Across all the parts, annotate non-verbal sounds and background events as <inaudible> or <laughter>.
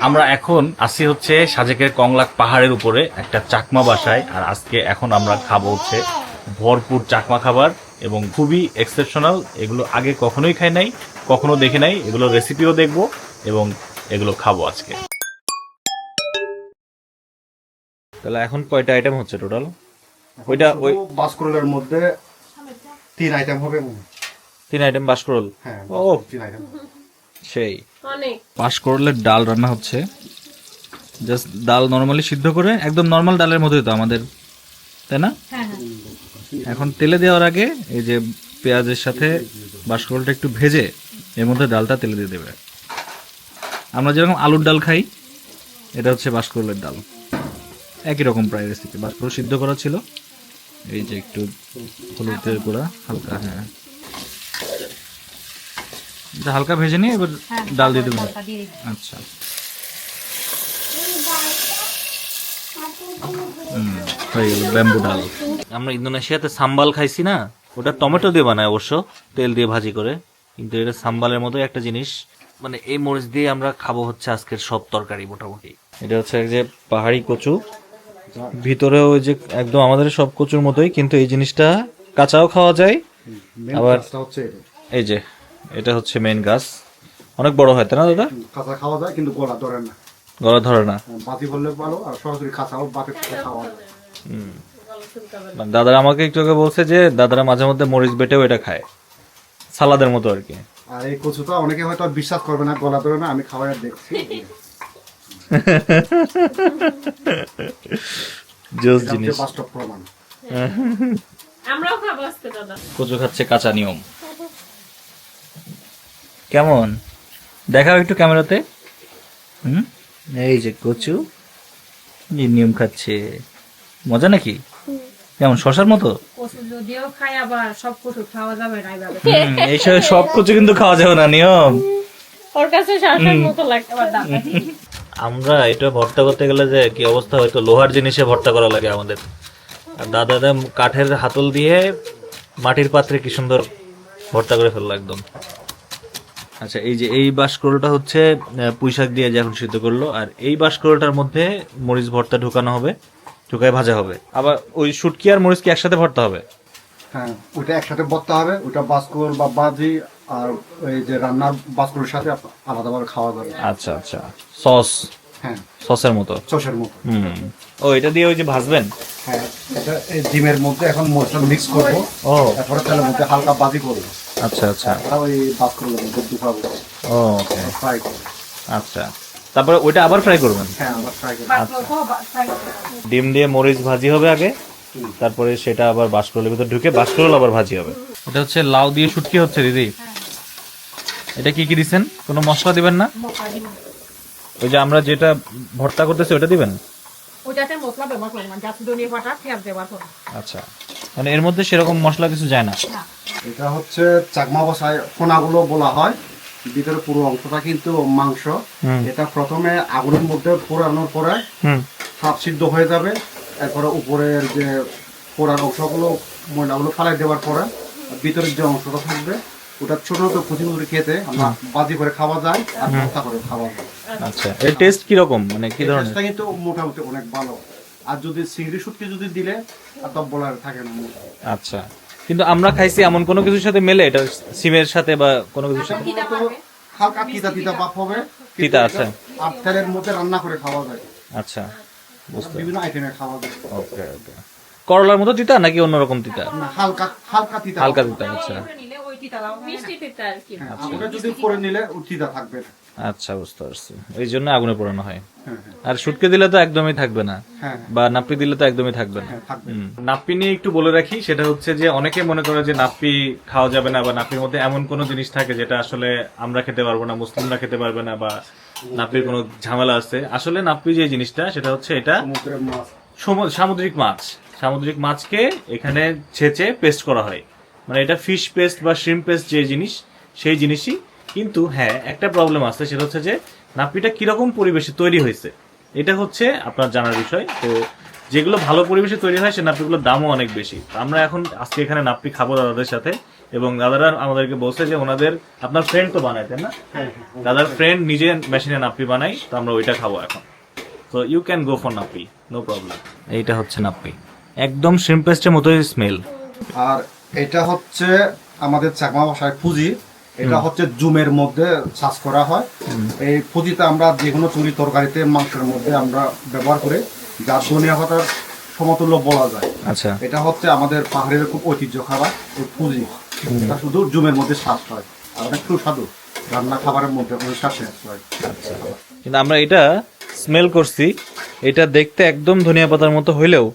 আমরা এখন আসি হচ্ছে সাজেকের কংলাক পাহাড়ের উপরে একটা চাকমা বাসায় আর আজকে এখন আমরা খাব হচ্ছে ভরপুর চাকমা খাবার এবং খুবই এক্সেপশনাল এগুলো আগে কখনোই খাই নাই কখনো দেখে নাই এগুলো রেসিপিও দেখব এবং এগুলো খাব আজকে। তাহলে এখন কয়টা আইটেম হচ্ছে টোটাল ওইটা ওই বাসকরলের মধ্যে তিন আইটেম হবে। তিন আইটেম বাসকরল হ্যাঁ ও। তিন আইটেম সেই। অনেক। পাঁশকরলের ডাল রান্না হচ্ছে। জাস্ট ডাল নর্মালি সিদ্ধ করে একদম নর্মাল ডালের মতোই তো আমাদের তাই না? হ্যাঁ হ্যাঁ। এখন তেলে দেওয়ার আগে এই যে পেঁয়াজের সাথে বাঁশকরলটা একটু ভেজে এর মধ্যে ডালটা তেলে দিয়ে দেবে। আমরা যেরকম আলুর ডাল খাই এটা হচ্ছে বাঁশকরলের ডাল। একই রকম প্রায় রেসিপি বাঁশকরল সিদ্ধ করা ছিল। এই যে একটু হলুদের গুঁড়া হালকা হ্যাঁ। হালকা ভেজে নিয়ে এবার হ্যাঁ ডাল দিয়ে দেবেন? হালকা দিয়ে দিবি। আচ্ছা। হয়ে গেল ব্যাম্বু ডাল। আমরা ইন্দোনেশিয়াতে সাম্বাল খাইছি না ওটা টমেটো দিয়ে বানায় অবশ্য তেল দিয়ে ভাজি করে। কিন্তু এটা সাম্বালের মতো একটা জিনিস। মানে এই মরিচ দিয়ে আমরা খাব হচ্ছে আজকের সব তরকারি মোটামুটি। এটা হচ্ছে এক যে পাহাড়ি কচু ভিতরে ওই যে একদম আমাদের সব কচুর মতোই কিন্তু এই জিনিসটা কাঁচাও খাওয়া যায়। আবার- হচ্ছে এই যে এটা হচ্ছে মেন গাছ। অনেক বড় হয় তাই না দাদা? কাঁচা খাওয়া যায় কিন্তু গলা ধরে না। গলা ধরে না। বাতি বললে ভালো আর সরাসরি কাঁচাও বাতের সাথে খাওয়া যায়। মানে দাদারা আমাকে একটু আগে বলছে যে দাদারা মাঝে মধ্যে মরিচ বেটেও এটা খায়। সালাদের মতো আর কি। আর এই কচুটা অনেকে হয়তো আর বিশ্বাস করবে না গলা ধরে না আমি খাওয়াই আর দেখছি। জোস জিনিস। বাস্তব প্রমাণ। আমরাও খাব আজকে দাদা। কচু খাচ্ছে কাঁচা নিয়ম। কেমন? দেখাও একটু ক্যামেরাতে। হুম? এই যে কচু এই নিয়ম খাচ্ছে। মজা নাকি? কেমন শশার মতো? খাই আবার সব কচু খাওয়া যাবে না সব কচু কিন্তু খাওয়া যাবে না নিয়ম। ওর কাছে শাসার মতো লাগতে আবার দাম। আমরা এটা ভর্তা করতে গেলে যে কি অবস্থা হয়তো লোহার জিনিসে ভর্তা করা লাগে আমাদের। আর দাদা দাদা কাঠের হাতল দিয়ে মাটির পাত্রে কি সুন্দর ভর্তা করে ফেলল একদম। আচ্ছা এই যে এই বাঁশকরোলটা হচ্ছে পুঁইশাক দিয়ে যে এখন সিদ্ধ করল আর এই বাঁশকরোলটার মধ্যে মরিচ ভর্তা ঢোকানো হবে ঢুকায় ভাজা হবে। আবার ওই শুটকি আর মরিচকে একসাথে ভর্তা হবে? হ্যাঁ ওটা একসাথে বলতে হবে ওটা বাসকর বা বাজি আর ওই যে রান্নার বাসকরের সাথে আলাদাভাবে খাওয়া যাবে। আচ্ছা আচ্ছা। সস? হ্যাঁ। সসের মতো? চষের মতো। হুম। ও এটা দিয়ে ওই যে ভাজবেন? হ্যাঁ এটা এই ডিমের মধ্যে এখন মশলা মিক্স করব। ও। তারপরে তেলের মধ্যে হালকা বাজি করব। আচ্ছা আচ্ছা। ওই বাসকরের মধ্যে দুখাবো ও ওকে। ফ্রাই করব। আচ্ছা। তারপরে ওইটা আবার ফ্রাই করবেন? হ্যাঁ আমরা ফ্রাই করব। ডিম দিয়ে মরিচ ভাজি হবে আগে তারপরে সেটা আবার বাসকরলের ভিতর ঢুকে বাসকরল আবার ভাজি হবে। এটা হচ্ছে লাউ দিয়ে শুটকি হচ্ছে দিদি? এটা কি কি দিছেন? কোনো মশলা দিবেন না? ওই যে আমরা যেটা ভর্তা করতেছি ওটা দিবেন? ওটাতে মশলা ব্যবহার করব না যাতে ধনিয়া পাতা পেঁয়াজ ব্যবহার করব আচ্ছা। মানে এর মধ্যে সেরকম মশলা কিছু যায় না? এটা হচ্ছে চাকমা বসায় ফোনাগুলো বলা হয়। ভিতরে পুরো অংশটা কিন্তু মাংস। এটা প্রথমে আগুনের মধ্যে পোড়ানোর পরে সাপ সিদ্ধ হয়ে যাবে। এরপরে উপরের যে পোড়ার অংশগুলো ময়লাগুলো ফালাই দেওয়ার পরে ভিতরের যে অংশটা থাকবে ওটা ছোট ছোট কুচি কুচি খেতে আমরা বাজি করে খাওয়া যায় আর ভর্তা করে খাওয়া যায়। আচ্ছা এর টেস্ট কি রকম মানে কি ধরনের? টেস্টটা কিন্তু মোটামুটি অনেক ভালো। আর যদি চিংড়ি শুটকি যদি দিলে আর বলার থাকে না আচ্ছা কিন্তু আমরা খাইছি এমন কোনো কিছুর সাথে মেলে? এটা সিমের সাথে বা কোনো কিছুর সাথে? হালকা তিতা তিতা ভাব হবে। তিতা এটা আছে। মধ্যে রান্না করে খাওয়া যায়। আচ্ছা বুঝতে বিভিন্ন আইটেমে খাওয়া যায়। ওকে ওকে। করলার মতো তিতা নাকি অন্যরকম তিতা? না হালকা হালকা তিতা হালকা তিতা আচ্ছা। মিষ্টি তিতা আর কি। হ্যাঁ, আগুনে যদি করে নিলে তিতা থাকবে। না। আচ্ছা বুঝতে পারছি। এই জন্য আগুনে পোড়ানো হয়। হ্যাঁ হ্যাঁ। আর শুটকে দিলে তো একদমই থাকবে না। হ্যাঁ বা নাপ্পি দিলে তো একদমই থাকবে না। হ্যাঁ। নাপ্পি নিয়ে একটু বলে রাখি সেটা হচ্ছে যে অনেকে মনে করে যে নাপ্পি খাওয়া যাবে না বা নাপ্পির মধ্যে এমন কোনো জিনিস থাকে যেটা আসলে আমরা খেতে পারব না মুসলিমরা খেতে পারবে না বা নাপ্পির কোনো ঝামেলা আছে। আসলে নাপ্পি যে জিনিসটা সেটা হচ্ছে এটা সামুদ্রিক মাছ। সামুদ্রিক মাছকে এখানে ছেচে পেস্ট করা হয়। মানে এটা ফিশ পেস্ট বা শ্রিম পেস্ট যে জিনিস সেই জিনিসই। কিন্তু হ্যাঁ একটা প্রবলেম আছে সেটা হচ্ছে যে নাপ্পিটা কীরকম পরিবেশে তৈরি হয়েছে। এটা হচ্ছে আপনার জানার বিষয়। তো যেগুলো ভালো পরিবেশে তৈরি হয় সে নাপ্পিগুলোর দামও অনেক বেশি। আমরা এখন আজকে এখানে নাপ্পি খাব দাদাদের সাথে। এবং দাদারা আমাদেরকে বলছে যে ওনাদের আপনার ফ্রেন্ড তো বানায় তাই না? দাদার ফ্রেন্ড নিজে মেশিনে নাপ্পি বানাই তো আমরা ওইটা খাব এখন। তো ইউ ক্যান গো ফর নাপ্পি নো প্রবলেম এইটা হচ্ছে নাপ্পি একদম শ্রিম্পেস্টের মতোই স্মেল আর এটা হচ্ছে আমাদের চাকমা ভাষায় পুঁজি। এটা হচ্ছে জুমের মধ্যে চাষ করা হয়। এই পুঁজিতে আমরা যে কোনো চুরি তরকারিতে মাংসের মধ্যে আমরা ব্যবহার করে যা ধনিয়া পাতার সমতুল্য বলা যায়। আচ্ছা। এটা হচ্ছে আমাদের পাহাড়ের খুব ঐতিহ্য খাবার এই পুঁজি। এটা শুধু জুমের মধ্যে শ্বাস হয় আর অনেক সুস্বাদু। রান্না খাবারের মধ্যে কোনো শ্বাস হয় কিন্তু আমরা এটা স্মেল করছি। এটা দেখতে একদম ধনিয়া পাতার মতো হইলেও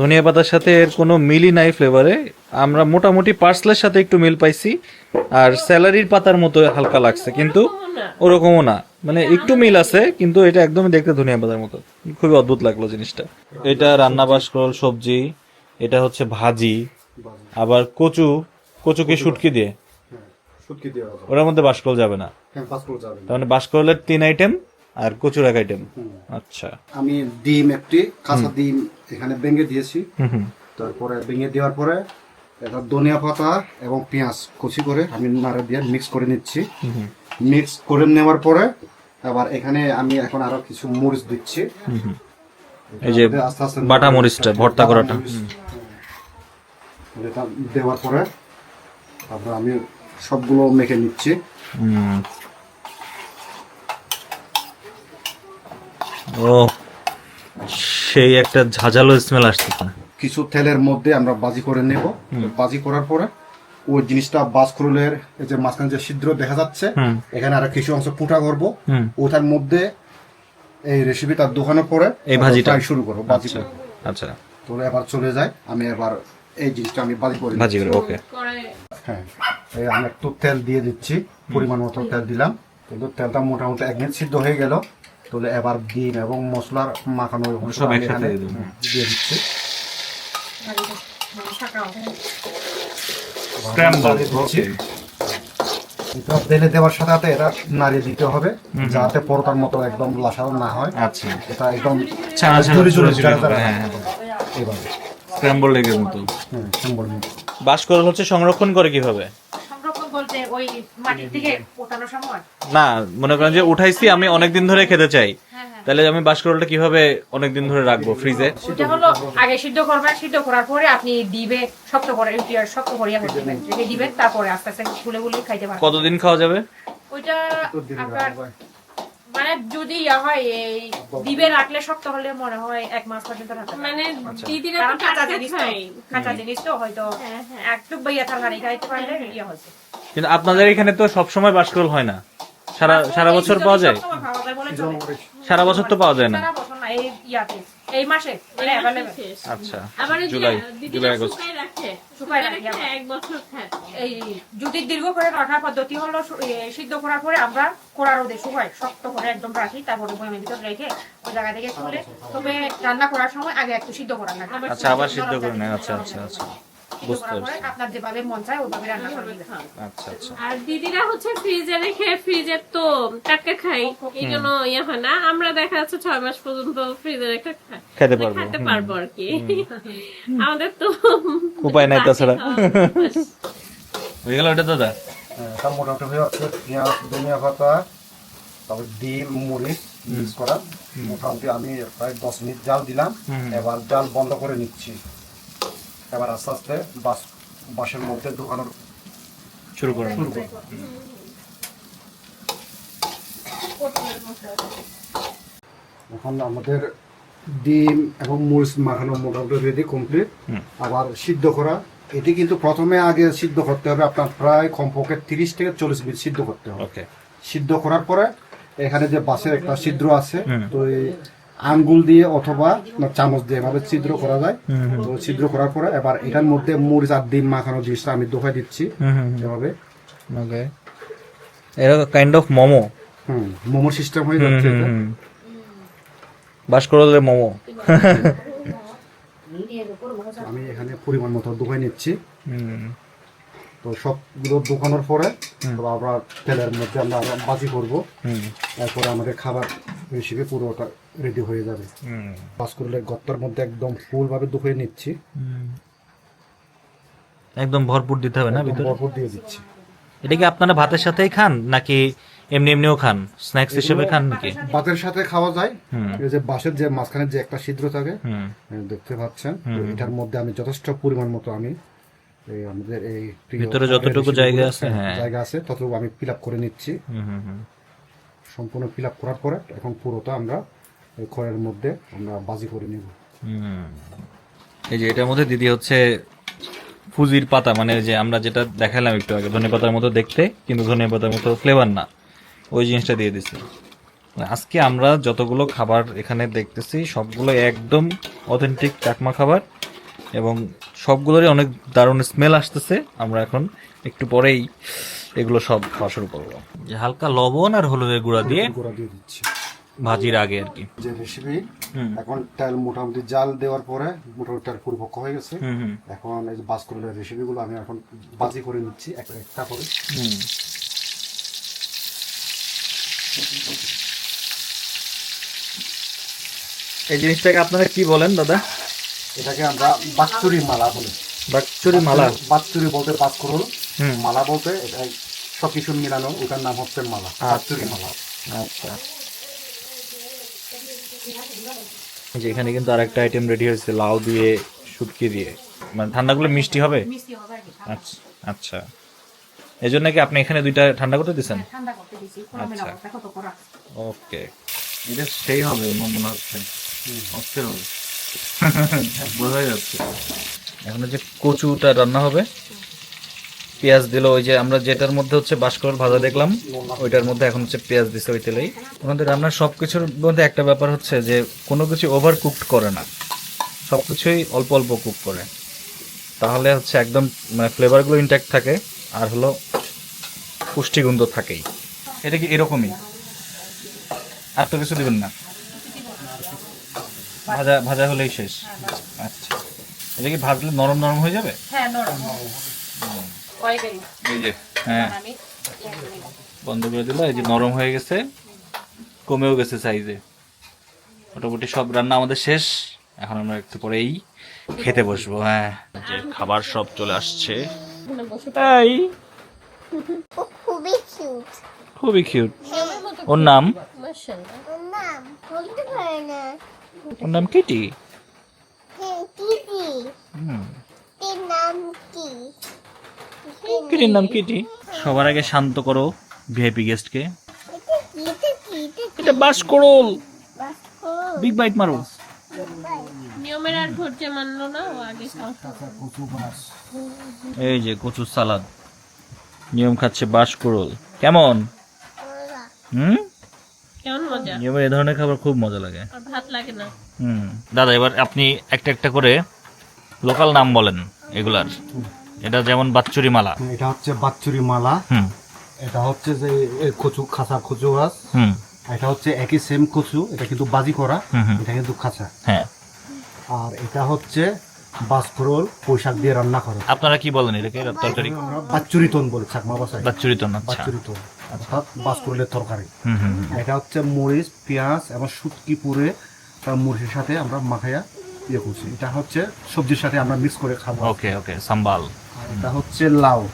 ধনিয়া পাতার সাথে এর কোনো মিলই নাই ফ্লেভারে আমরা মোটামুটি পার্সলের সাথে একটু মিল পাইছি আর স্যালারির পাতার মতো হালকা লাগছে কিন্তু ওরকমও না। মানে একটু মিল আছে কিন্তু এটা একদমই দেখতে ধনিয়া পাতার মতো। খুবই অদ্ভুত লাগল জিনিসটা। এটা রান্না বাসকরল সবজি এটা হচ্ছে ভাজি আবার কচু কচুকে শুটকি দিয়ে। শুটকি ওটার মধ্যে বাসকরল যাবে না। হ্যাঁ তার মানে বাসকরলের তিন আইটেম আর কচুর এক আইটেম। আচ্ছা। আমি ডিম একটি কাঁচা ডিম এখানে ভেঙে দিয়েছি। তারপরে ভেঙে দেওয়ার পরে এটা ধনিয়া পাতা এবং পেঁয়াজ কুচি করে আমি নাড়ে দিয়ে মিক্স করে নিচ্ছি। মিক্স করে নেওয়ার পরে আবার এখানে আমি এখন আরও কিছু মরিচ দিচ্ছি। এই যে বাটা মরিচটা ভর্তা করাটা। এটা দেওয়ার পরে তারপর আমি সবগুলো মেখে নিচ্ছি। ও সেই একটা ঝাঁঝালো স্মেল আসতেছে কিছু তেলের মধ্যে আমরা বাজি করে নেব। বাজি করার পরে ওই জিনিসটা বাজকুরুলের এই যে মাঝখানে যে ছিদ্র দেখা যাচ্ছে এখানে আরও কিছু অংশ ফুটা করব। ওটার মধ্যে এই রেসিপি তার দোকানে পরে এই ভাজিটা? শুরু করব বাজি আচ্ছা। আচ্ছা। তো এবার চলে যায় আমি এবার এই জিনিসটা আমি বাজি করে ভাজি। করে ওকে। হ্যাঁ এই আমি একটু তেল দিয়ে দিচ্ছি পরিমাণ মতো তেল দিলাম। কিন্তু তেলটা মোটামুটি এক মিনিট সিদ্ধ হয়ে গেল। তাহলে এবার ডিম এবং মশলার মাখানো সব একসাথে দিয়ে। দিচ্ছি। তেলে দেওয়ার সাথে সাথে এটা নাড়িয়ে দিতে হবে যাতে পরোটার মতো একদম লাসাও না হয়। আচ্ছা। এটা একদম করে, হ্যাঁ হ্যাঁ এইভাবে। স্ক্র্যাম্বল লেগের মতো। হ্যাঁ সম্বল বাসকরল হচ্ছে সংরক্ষণ করে কীভাবে? সংরক্ষণ বলতে ওই মাটির থেকে ওঠানোর সময়? না মনে করেন যে উঠাইছি আমি অনেকদিন ধরে খেতে চাই। তাহলে আমি বাসকরলটা কীভাবে অনেকদিন ধরে রাখব ফ্রিজে? ওটা হলো আগে সিদ্ধ করবেন সিদ্ধ করার পরে আপনি দিবে শক্ত করে শক্ত করিয়া করে দিবেন রেখে দিবেন তারপরে আস্তে আস্তে ফুলে ফুলে খাইতে পারবেন। কতদিন খাওয়া যাবে? ওইটা আপনার মানে যদি ইয়া হয় এই দিবে রাখলে শক্ত হলে মনে হয় এক মাস পর্যন্ত রাখতে মানে দিদিরা কারণ তো কাঁচা জিনিস তো কাঁচা জিনিস তো হয়তো একটু বাইয়া তরকারি খাইতে পারলে ইয়ে হয়েছে। কিন্তু আপনাদের এখানে তো সবসময় বাসকরল হয় না। সারা সারা বছর পাওয়া যায়। সারা বছর তো পাওয়া যায় না। এই মাসে মানে। আচ্ছা জুলাই জুলাই আগস্ট। দীর্ঘ করে রাখার পদ্ধতি হলো সিদ্ধ করার পরে আমরা কোড়া রোদে শুকাই শক্ত করে একদম রাখি তারপরে বয়ামের ভিতর রেখে ওই জায়গা থেকে তুলে তবে রান্না করার সময় আগে একটু সিদ্ধ করা লাগে। আচ্ছা আবার সিদ্ধ করে নেয় আচ্ছা আচ্ছা আচ্ছা। মন আচ্ছা আচ্ছা। আর দিদিরা হচ্ছে ফ্রিজে রেখে ফ্রিজে তো টাটকা খাই এই জন্য ইয়ে হয় না। আমরা দেখা যাচ্ছে ছয় মাস পর্যন্ত ফ্রিজে রেখে খেতে মানে পারব। খেতে পারব আর কি। আমাদের তো উপায় নাই তাছাড়া। হ্যাঁ, গেল ওটা দাদা? হ্যাঁ, মোটামুটি হয়ে যাচ্ছে। পেঁয়াজ ধনিয়া পাতা তারপর ডিম মরিচ মিক্স করা। মোটামুটি আমি প্রায় দশ মিনিট জাল দিলাম। এবার জাল বন্ধ করে নিচ্ছি। এবার আস্তে আস্তে বাস বাসের মধ্যে ঢোকানোর শুরু করুন। শুরু এখন আমাদের ডিম এবং মরিচ মাখানো মোটামুটি রেডি কমপ্লিট আবার সিদ্ধ করা। এটি কিন্তু প্রথমে আগে সিদ্ধ করতে হবে। আপনার প্রায় কমপক্ষে তিরিশ থেকে চল্লিশ মিনিট সিদ্ধ করতে হবে। সিদ্ধ করার পরে এখানে যে বাসের একটা ছিদ্র আছে তো এই আঙ্গুল দিয়ে অথবা চামচ দিয়ে এভাবে ছিদ্র করা যায়। তো ছিদ্র করার পরে এবার এটার মধ্যে মরিচ আর ডিম মাখানো জিনিসটা আমি দোকাই দিচ্ছি এভাবে। ওকে। এটা কাইন্ড অফ মোমো। হুম মোমোর সিস্টেম হয়ে যাচ্ছে এটা। বাসকরলের মোমো। <laughs> আমি এখানে পরিমাণ মতো দোকাই নিচ্ছি। তো সবগুলো দোকানোর পরে আমরা তেলের মধ্যে আমরা বাজি করব। তারপরে আমাদের খাবার হিসেবে পুরোটা রেডি হয়ে যাবে। বাস করলে গত্তার মধ্যে একদম ফুলভাবে দুখিয়ে নিচ্ছি। একদম ভরপুর দিতে হবে না ভিতরে? ভরপুর দিয়ে দিচ্ছি। এটা কি আপনারা ভাতের সাথেই খান নাকি এমনি এমনিও খান? স্ন্যাক্স হিসেবে খান নাকি? ভাতের সাথে খাওয়া যায়। এই যে বাঁশের যে মাঝখানে যে একটা ছিদ্র থাকে হুম। দেখতে পাচ্ছেন এটার মধ্যে আমি যথেষ্ট পরিমাণ মতো আমি এই আমাদের এই ভিতরে যতটুকু জায়গা আছে, হ্যাঁ। জায়গা আছে ততটুকু আমি ফিল আপ করে নিচ্ছি। হুম হুম হুম। সম্পূর্ণ ফিল আপ করার পরে এখন পুরোটা আমরা এই খড়ের মধ্যে আমরা বাজি করে নিব। এই যে এটার মধ্যে দিদি হচ্ছে ফুজির পাতা মানে যে আমরা যেটা দেখালাম একটু আগে ধনে পাতার মতো দেখতে কিন্তু ধনে পাতার মতো ফ্লেভার না। ওই জিনিসটা দিয়ে দিছি। আজকে আমরা যতগুলো খাবার এখানে দেখতেছি সবগুলো একদম অথেন্টিক চাকমা খাবার এবং সবগুলোরই অনেক দারুণ স্মেল আসতেছে। আমরা এখন একটু পরেই এগুলো সব খাওয়া শুরু করব। যে হালকা লবণ আর হলুদের গুঁড়া দিয়ে গুঁড়া দিয়ে দিচ্ছি। ভাজির আগে আর কি। যে রেসিপি এখন তেল মোটামুটি জাল দেওয়ার পরে মোটামুটি তেল পরিপক্ক হয়ে গেছে। এখন এই যে বাসকলের রেসিপিগুলো আমি এখন বাজি করে নিচ্ছি একটা একটা করে। এই জিনিসটাকে আপনারা কি বলেন দাদা? এটাকে আমরা বাচ্চুরি মালা বলি। বাকচুরি মালা। বাচ্চুরি বলতে হুম। মালা বলতে এটা সব কিছু মিলানো ওটার নাম হচ্ছে মালা বাচ্চুরি মালা। আচ্ছা। যে এখানে কিন্তু আরেকটা আইটেম রেডি হয়েছে লাউ দিয়ে শুটকি দিয়ে। মানে ঠান্ডাগুলো মিষ্টি হবে? মিষ্টি হবে আচ্ছা আচ্ছা। এই জন্য কি আপনি এখানে দুইটা ঠান্ডা করতে দিচ্ছেন ঠান্ডা করতে দিছি আচ্ছা। ওকে। এটা সেই হবে মনে হচ্ছে। অস্থির হবে। বোঝা যাচ্ছে। এখন যে কচুটা রান্না হবে। পেঁয়াজ দিল ওই যে আমরা যেটার মধ্যে হচ্ছে বাসকরল ভাজা দেখলাম ওইটার মধ্যে এখন হচ্ছে পেঁয়াজ দিছে ওই তেলেই। ওখানে রান্নার সব কিছুর মধ্যে একটা ব্যাপার হচ্ছে যে কোনো কিছু ওভার কুকড করে না। সব কিছুই অল্প অল্প কুক করে। তাহলে হচ্ছে একদম মানে ফ্লেভারগুলো ইনট্যাক্ট থাকে আর হলো পুষ্টিগুণ তো থাকেই। এটা কি এরকমই? আর তো কিছু দেবেন না? ভাজা ভাজা হলেই শেষ। আচ্ছা। এটা কি ভাজলে নরম নরম হয়ে যাবে? হ্যাঁ নরম। এই যে হ্যাঁ। বন্ধ করে দিল এই যে নরম হয়ে গেছে কমেও গেছে সাইজে মোটামুটি সব রান্না আমাদের শেষ। এখন আমরা একটু পরেই খেতে বসবো হ্যাঁ। যে খাবার সব চলে আসছে। এই খুবই কিউট ওর নাম? ওর নাম নাম কিটি হ্যাঁ, হুম। নাম কি? কিটির নাম কিটি সবার আগে শান্ত করো ভিআইপি গেস্টকে। এটা বাস করল বিগ বাইট মারো। নিয়মের আর ধৈর্য মানলো না ও আগে এই যে কচুর সালাদ। নিয়ম খাচ্ছে বাস করল কেমন হুম? কেমন মজা? নিয়মের এ ধরনের খাবার খুব মজা লাগে। আর ভাত লাগে না। হুম। দাদা এবার আপনি একটা একটা করে লোকাল নাম বলেন এগুলার। এটা যেমন বাচ্চুরি মালা এটা হচ্ছে বাচ্চুরি মালা হুম। এটা হচ্ছে যে কচু খাঁচা কচু গাছ। হুম। এটা হচ্ছে একই সেম কচু এটা কিন্তু বাজি করা। এটা কিন্তু খাঁচা হ্যাঁ। আর এটা হচ্ছে বাসকরল পোশাক দিয়ে রান্না করা। আপনারা কি বলেন এটাকে তরকারি? আমরা বাচ্চুরি তোন বলি চাকমা ভাষায় বাচ্চুরি তো আচ্ছা। বাচ্চুরি তোন অর্থাৎ বাসকরলের তরকারি। এটা হচ্ছে মরিচ পেঁয়াজ এবং শুটকি পুরে তার মরিচের সাথে আমরা মাখাইয়া ইয়ে করছি। এটা হচ্ছে সবজির সাথে আমরা মিক্স করে খাব। ওকে ওকে সাম্বাল এটা হচ্ছে লাউ।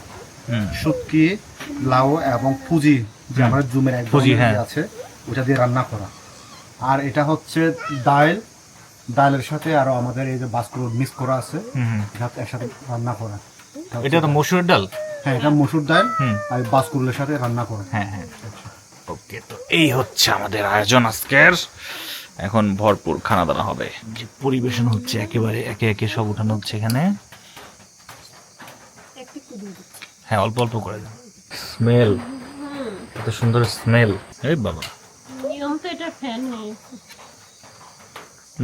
শুটকি লাউ এবং পুজি যে আমরা জুমের এক হ্যাঁ। ইয়ে আছে ওটা দিয়ে রান্না করা। আর এটা হচ্ছে ডাল ডালের সাথে আরও আমাদের এই যে বাসগুলো মিক্স করা আছে। এটা একসাথে রান্না করা। এটা তো মসুরের ডাল? হ্যাঁ এটা মসুর ডাল হুম। আর বাসগুলোর সাথে রান্না করা। হ্যাঁ হ্যাঁ। ওকে তো এই হচ্ছে আমাদের আয়োজন আজকের। এখন ভরপুর খানা দানা হবে। যে পরিবেশন হচ্ছে একেবারে একে একে সব উঠানো হচ্ছে এখানে। হ্যাঁ অল্প অল্প করে দেন। স্মেল এত সুন্দর স্মেল। এই বাবা। নিয়ম তো এটা ফ্যান নেই।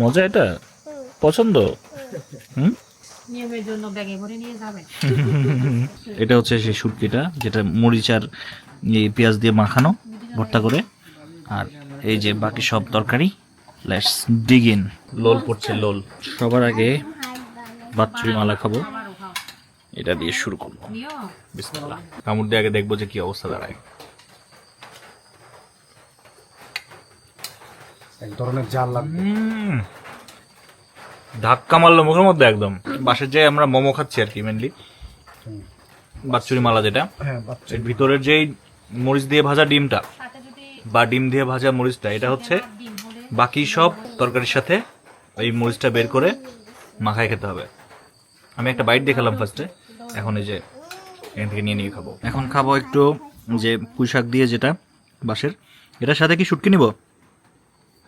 মজা এটা? পছন্দ? হুম? নিয়মের জন্য ব্যাগে ভরে নিয়ে যাবে। এটা হচ্ছে সেই শুটকিটা যেটা মরিচ আর এই পেঁয়াজ দিয়ে মাখানো ভর্তা করে। আর এই যে বাকি সব তরকারি লেটস ডিগ ইন। লোল পড়ছে লোল। সবার আগে বাচ্চুরি মালা খাব। এটা দিয়ে শুরু করব। বিসমিল্লাহ। কামড় দিয়ে আগে দেখব যে কি অবস্থা দাঁড়ায়। এক ধরনের জাল লাগবে। ধাক্কা মারলো মুখের মধ্যে একদম। বাসায় যে আমরা মোমো খাচ্ছি আর কি মেনলি বাচ্চুরি মালা যেটা। হ্যাঁ এর ভিতরের যেই মরিচ দিয়ে ভাজা ডিমটা বা ডিম দিয়ে ভাজা মরিচটা এটা হচ্ছে বাকি সব তরকারির সাথে এই মরিচটা বের করে মাখায় খেতে হবে। আমি একটা বাইট দেখালাম ফার্স্টে এখন এই যে এখান থেকে নিয়ে নিয়ে খাব। এখন খাব একটু যে পুঁই শাক দিয়ে যেটা বাঁশের এটার সাথে কি শুটকি নিব?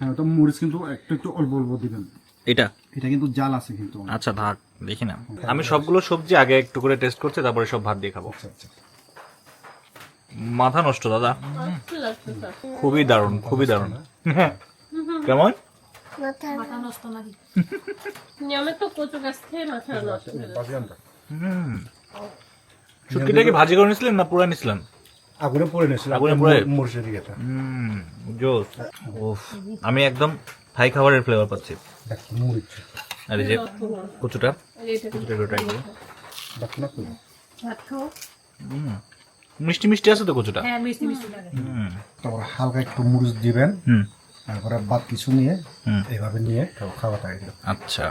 হ্যাঁ ওটা মরিচ কিন্তু একটু একটু অল্প অল্প দিবেন। এটা? এটা কিন্তু জাল আছে কিন্তু আচ্ছা থাক দেখি না। আমি সবগুলো সবজি আগে একটু করে টেস্ট করছি তারপরে সব ভাত দিয়ে খাব। আচ্ছা আচ্ছা। মাথা নষ্ট দাদা। কি লাগছে স্যার? খুবই দারুণ খুবই দারুণ। কেমন? মাথা <laughs> মাথা নষ্ট। শুটকিটা কি ভাজি করে নিছিলেন না পুরা নিছিলেন? আগুনে পড়ে নিয়েছিল আগুনে পড়ে? দিকে হুম জোস। ওফ আমি একদম থাই খাবারের ফ্লেভার পাচ্ছি। মরিচ আর এই যে কচুটা কচুটা একটু try করি। মিষ্টি মিষ্টি আছে তো কচুটা? হ্যাঁ মিষ্টি মিষ্টি লাগে। হুম। তারপর হালকা একটু মরিচ দিবেন হুম। তারপরে বাদ কিছু নিয়ে হুম। এইভাবে নিয়ে খাওয়াটা একদম আচ্ছা।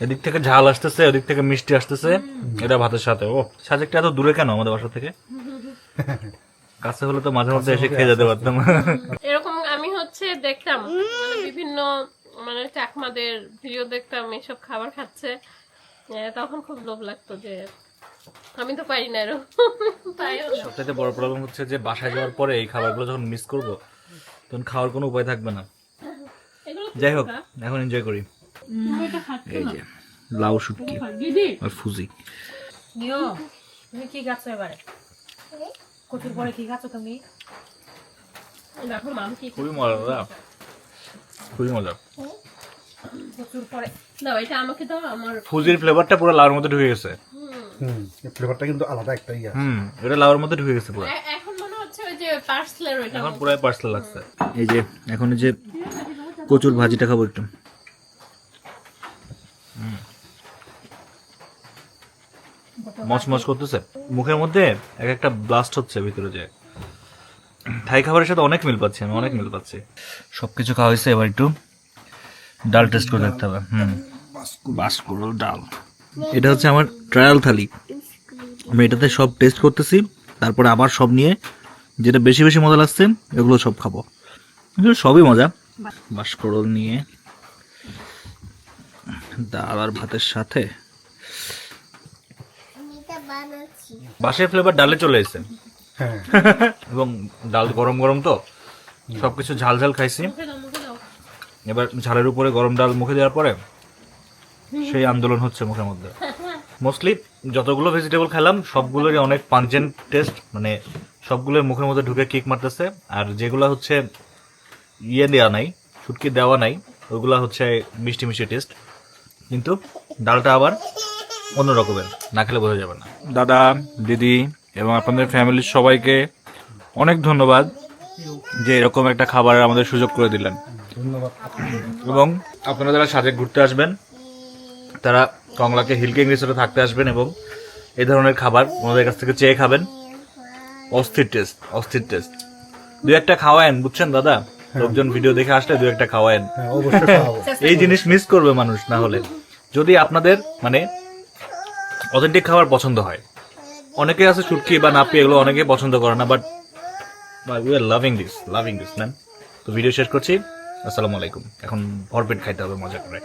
এদিক থেকে ঝাল আসতেছে ওদিক থেকে মিষ্টি আসতেছে। এটা ভাতের সাথে। ও সাজেকটা এত দূরে কেন আমাদের বাসা থেকে? কাছে হলে তো মাঝে মধ্যে এসে খেয়ে যেতে পারতাম। এরকম আমি হচ্ছে দেখতাম মানে বিভিন্ন মানে চাকমাদের ভিডিও দেখতাম এসব খাবার খাচ্ছে। তখন খুব লোভ লাগতো যে আমি তো পারি না সবথেকে বড় প্রবলেম হচ্ছে যে বাসায় যাওয়ার পরে এই খাবারগুলো যখন মিস করব তখন খাওয়ার কোনো উপায় থাকবে না। যাই হোক এখন এনজয় করি। এই যে লাউ শুটকি আর ফুজি। তুমি কি খাচ্ছ এবারে? কচুর পরে কি খাচ্ছ তুমি? দেখো মাম কি খুবই মজা খুবই মজা। কচুর পরে। দাও এটা আমাকে দাও আমার ফুজির ফ্লেভারটা পুরো লাউর মধ্যে ঢুকে গেছে। হুম ফ্লেভারটা কিন্তু আলাদা একটা ইয়া। হুম এটা লাউর মধ্যে ঢুকে গেছে পুরো। এখন মনে হচ্ছে ওই যে পার্সেলের ওইটা এখন পুরো পার্সেল লাগছে। এই যে এখন এই যে কচুর ভাজিটা খাব একটু। মচমচ করতেছে। মুখের মধ্যে এক একটা ব্লাস্ট হচ্ছে ভিতরে যে। থাই খাবারের সাথে অনেক মিল পাচ্ছি আমি অনেক মিল পাচ্ছি। সবকিছু খাওয়া হয়েছে এবার একটু। ডাল টেস্ট করে দেখতে হবে হুম। বাসকরল ডাল। এটা হচ্ছে আমার ট্রায়াল থালি। আমি এটাতে সব টেস্ট করতেছি তারপরে আবার সব নিয়ে যেটা বেশি বেশি মজা লাগছে এগুলো সব খাব। সবই মজা। বাসকরল নিয়ে ডাল আর ভাতের সাথে বাসের ফ্লেভার ডালে চলে এসেছে। হ্যাঁ। <laughs> এবং ডাল গরম গরম তো সবকিছু ঝাল ঝাল খাইছি। এবার ঝালের উপরে গরম ডাল মুখে দেওয়ার পরে সেই আন্দোলন হচ্ছে মুখের মধ্যে। মোস্টলি যতগুলো ভেজিটেবল খেলাম সবগুলোরই অনেক পাঞ্জেন্ট টেস্ট মানে সবগুলোর মুখের মধ্যে ঢুকে কিক মারতেছে। আর যেগুলো হচ্ছে ইয়ে দেওয়া নাই ছুটকি দেওয়া নাই ওগুলো হচ্ছে মিষ্টি মিষ্টি টেস্ট কিন্তু ডালটা আবার অন্য রকমের না খেলে বোঝা যাবে না। দাদা দিদি এবং আপনাদের ফ্যামিলির সবাইকে অনেক ধন্যবাদ যে এরকম একটা খাবার আমাদের সুযোগ করে দিলেন। ধন্যবাদ। এবং আপনারা যারা সাজেক ঘুরতে আসবেন তারা কংলাকে হিলকিং রিসোর্টে থাকতে আসবেন এবং এই ধরনের খাবার ওনাদের কাছ থেকে চেয়ে খাবেন। অস্থির টেস্ট অস্থির টেস্ট দু একটা খাওয়ায়েন বুঝছেন দাদা? লোকজন ভিডিও দেখে আসলে দু একটা খাওয়ায়েন। হ্যাঁ অবশ্যই এই জিনিস মিস করবে মানুষ না হলে। যদি আপনাদের মানে অথেন্টিক খাবার পছন্দ হয়। অনেকে আছে চুটকি বা নাপি এগুলো অনেকে পছন্দ করে না but we are loving this loving this man তো ভিডিও শেষ করছি। আসসালামু আলাইকুম। এখন ভরপেট খাইতে হবে, মজা করে।